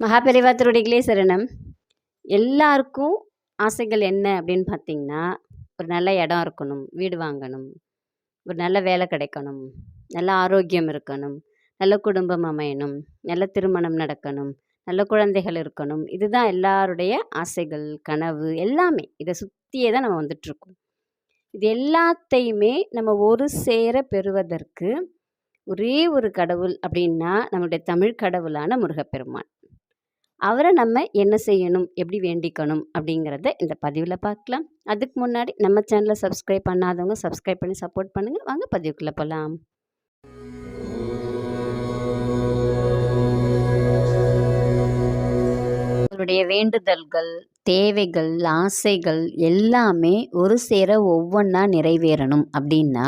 மகாபெரிவா திருடிகளே சரணம் எல்லாருக்கும் ஆசைகள் என்ன அப்படின்னு பார்த்தீங்கன்னா ஒரு நல்ல இடம் இருக்கணும் வீடு வாங்கணும் ஒரு நல்ல வேலை கிடைக்கணும் நல்ல ஆரோக்கியம் இருக்கணும் நல்ல குடும்பம் அமையணும் நல்ல திருமணம் நடக்கணும் நல்ல குழந்தைகள் இருக்கணும். இதுதான் எல்லாருடைய ஆசைகள் கனவு எல்லாமே. இதை சுற்றியே தான் நம்ம வந்துட்ருக்கோம் இது எல்லாத்தையுமே நம்ம ஒரு சேர பெறுவதற்கு ஒரே ஒரு கடவுள் அப்படின்னா நம்மளுடைய தமிழ் கடவுளான முருகப்பெருமான். அவரை நம்ம என்ன செய்யணும் எப்படி வேண்டிக்கணும் அப்படிங்கிறத இந்த பதிவில் பார்க்கலாம். அதுக்கு முன்னாடி நம்ம சேனலை சப்ஸ்கிரைப் பண்ணாதவங்க சப்ஸ்கிரைப் பண்ணி சப்போர்ட் பண்ணுங்கள் வாங்க பதிவுக்குள்ளே போகலாம் உங்களுடைய வேண்டுதல்கள் தேவைகள் ஆசைகள் எல்லாமே ஒரு சேர ஒவ்வொன்றா நிறைவேறணும் அப்படின்னா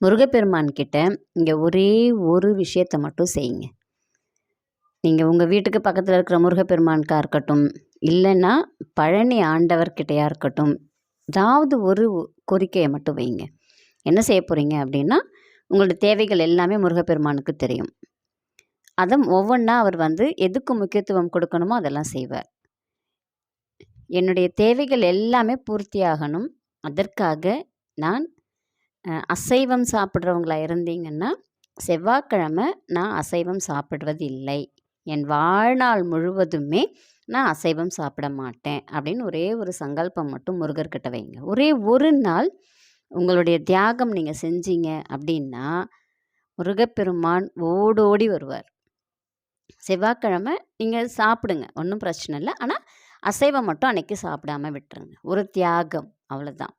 முருகப்பெருமான் கிட்ட இங்கே ஒரே ஒரு விஷயத்தை மட்டும் செய்யுங்க. நீங்கள் உங்கள் வீட்டுக்கு பக்கத்தில் இருக்கிற முருகப்பெருமானுக்காக இருக்கட்டும் இல்லைன்னா பழனி ஆண்டவர்கிட்டையா இருக்கட்டும் ஏதாவது ஒரு கோரிக்கையை மட்டும் வைங்க. என்ன செய்ய போகிறீங்க அப்படின்னா உங்களோட தேவைகள் எல்லாமே முருகப்பெருமானுக்கு தெரியும். அதை ஒவ்வொன்றா அவர் வந்து எதுக்கு முக்கியத்துவம் கொடுக்கணுமோ அதெல்லாம் செய்வார். என்னுடைய தேவைகள் எல்லாமே பூர்த்தியாகணும் அதற்காக நான் அசைவம் சாப்பிட்றவங்களா இருந்தீங்கன்னா செவ்வாய்க்கிழமை நான் அசைவம் சாப்பிடுவது இல்லை என் வாழ்நாள் முழுவதுமே நான் அசைவம் சாப்பிட மாட்டேன் அப்படின்னு ஒரே ஒரு சங்கல்பம் மட்டும் முருகர்கிட்ட வைங்க. ஒரே ஒரு நாள் உங்களுடைய தியாகம் நீங்கள் செஞ்சீங்க அப்படின்னா முருகப்பெருமான் ஓடோடி வருவார். செவ்வாய்க்கிழமை நீங்கள் சாப்பிடுங்க ஒன்றும் பிரச்சனை இல்லை. ஆனால் அசைவம் மட்டும் அன்றைக்கி சாப்பிடாம விட்டுருங்க. ஒரு தியாகம் அவ்வளோதான்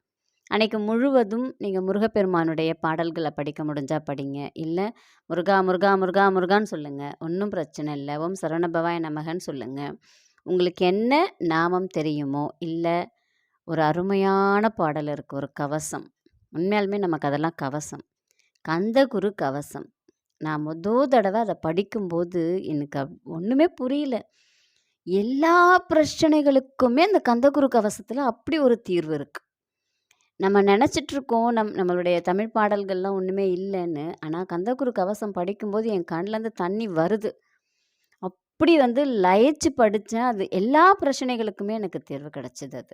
அன்றைக்கு முழுவதும் நீங்கள் முருகப்பெருமானுடைய பாடல்களை படிக்க முடிஞ்சால் படிங்க. இல்லை முருகா முருகா முருகா முருகான்னு சொல்லுங்கள் ஒன்றும் பிரச்சனை இல்லை. ஓம் சரணபவாய நமகன்னு சொல்லுங்கள் உங்களுக்கு என்ன நாமம் தெரியுமோ இல்லை ஒரு அருமையான பாடல் இருக்குது ஒரு கவசம். உண்மையாலுமே நமக்கு அதெல்லாம் கவசம். கந்தகுரு கவசம். நான் மொதல் தடவை அதை படிக்கும்போது எனக்கு ஒன்றுமே புரியல. எல்லா பிரச்சனைகளுக்குமே அந்த கந்தகுரு கவசத்தில் அப்படி ஒரு தீர்வு இருக்குது நம்ம நினச்சிட்ருக்கோம். நம் நம்மளுடைய தமிழ் பாடல்கள்லாம் ஒன்றுமே இல்லைன்னு. ஆனால் கந்தகுரு கவசம் படிக்கும்போது என் கண்ணிலேருந்து தண்ணி வருது. அப்படி வந்து லயிச்சு படித்தேன் அது எல்லா பிரச்சனைகளுக்குமே எனக்கு தேர்வு கிடச்சிது அது.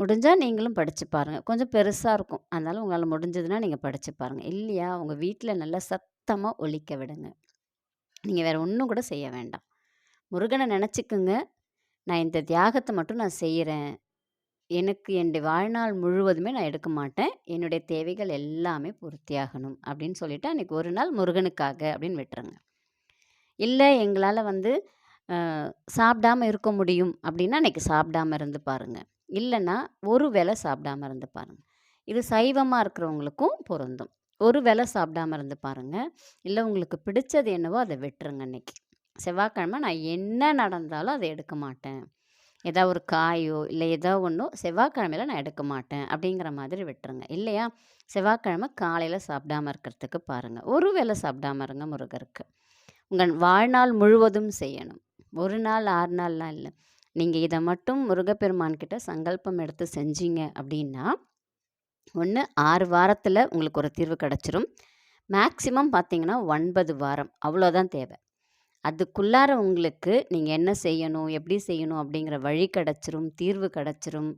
முடிஞ்சால் நீங்களும் படித்து பாருங்கள் கொஞ்சம் பெருசாக இருக்கும். அதனால் உங்களால் முடிஞ்சதுன்னா நீங்கள் படித்து பாருங்கள் இல்லையா? உங்கள் வீட்டில் நல்லா சத்தமாக ஒழிக்க விடுங்க. நீங்கள் வேறு ஒன்றும் கூட செய்ய வேண்டாம். முருகனை நினச்சிக்குங்க. நான் இந்த தியாகத்தை மட்டும் நான் செய்கிறேன் எனக்கு என்னுடைய வாழ்நாள் முழுவதுமே நான் எடுக்க மாட்டேன். என்னுடைய தேவைகள் எல்லாமே பூர்த்தியாகணும் அப்படின்னு சொல்லிவிட்டு அன்றைக்கி ஒரு நாள் முருகனுக்காக அப்படின்னு விட்டுருங்க. இல்லை எங்களால் வந்து சாப்பிடாம இருக்க முடியும் அப்படின்னா அன்றைக்கி சாப்பிடாம இருந்து பாருங்கள் இல்லைன்னா ஒரு வேளை சாப்பிடாம இருந்து பாருங்கள் இது சைவமாக இருக்கிறவங்களுக்கும் பொருந்தும். ஒரு வேளை சாப்பிடாம இருந்து பாருங்கள் இல்லை உங்களுக்கு பிடிச்சது என்னவோ அதை விட்டுருங்க அன்றைக்கி செவ்வாய்க்கிழமை நான் என்ன நடந்தாலும் அதை எடுக்க மாட்டேன். ஏதோ ஒரு காயோ இல்லை ஏதோ ஒன்றோ செவ்வாய்க்கிழமையில நான் எடுக்க மாட்டேன். அப்படிங்கிற மாதிரி விட்டுருங்க. இல்லையா? செவ்வாய்க்கிழமை காலையில் சாப்பிடாம இருக்கிறதுக்கு பாருங்கள் ஒரு வேளை சாப்பிடாம இருங்க முருகருக்கு. உங்கள் வாழ்நாள் முழுவதும் செய்யணும். ஒரு நாள் ஆறு நாள்லாம் இல்லை. நீங்கள் இதை மட்டும் முருகப்பெருமான்கிட்ட சங்கல்பம் எடுத்து செஞ்சீங்க அப்படின்னா ஒன்று ஆறு வாரத்தில் உங்களுக்கு ஒரு தீர்வு கிடச்சிரும். மேக்சிமம் பார்த்தீங்கன்னா ஒன்பது வாரம். அவ்வளோதான் தேவை. அதுக்குள்ளார உங்களுக்கு நீங்கள் என்ன செய்யணும் எப்படி செய்யணும் அப்படிங்கிற வழி கிடச்சிரும் தீர்வு கிடச்சிரும்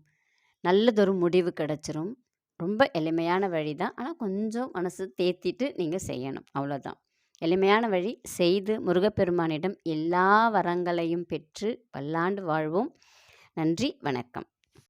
நல்லதொரு முடிவு கிடச்சிரும். ரொம்ப எளிமையான வழி தான். ஆனால் கொஞ்சம் மனசு தேத்திட்டு நீங்கள் செய்யணும். அவ்வளோதான் எளிமையான வழி செய்து முருகப்பெருமானிடம் எல்லா வரங்களையும் பெற்று பல்லாண்டு வாழ்வோம். நன்றி வணக்கம்.